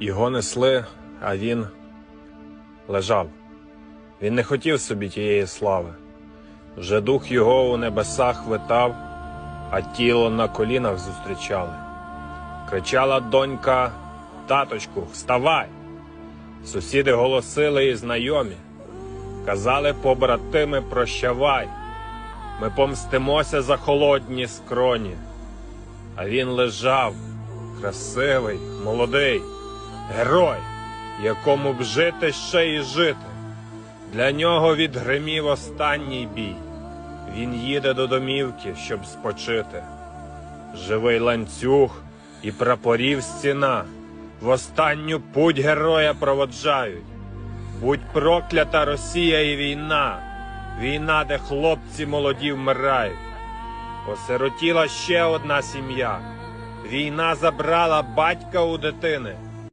Його несли, а він лежав. Він не хотів собі тієї слави. Вже дух його у небесах витав, а тіло на колінах зустрічали. Кричала донька, таточку, вставай! Сусіди голосили і знайомі, казали побратими, прощавай. Ми помстимося за холодні скроні. А він лежав, красивий, молодий, герой, якому б жити ще й жити. Для нього відгримів останній бій. Він їде до домівки, щоб спочити. Живий ланцюг і прапорів стіна в останню путь героя проводжають. Будь проклята Росія і війна, війна, де хлопці молоді вмирають. Осиротіла ще одна сім'я. Війна забрала батька у дитини.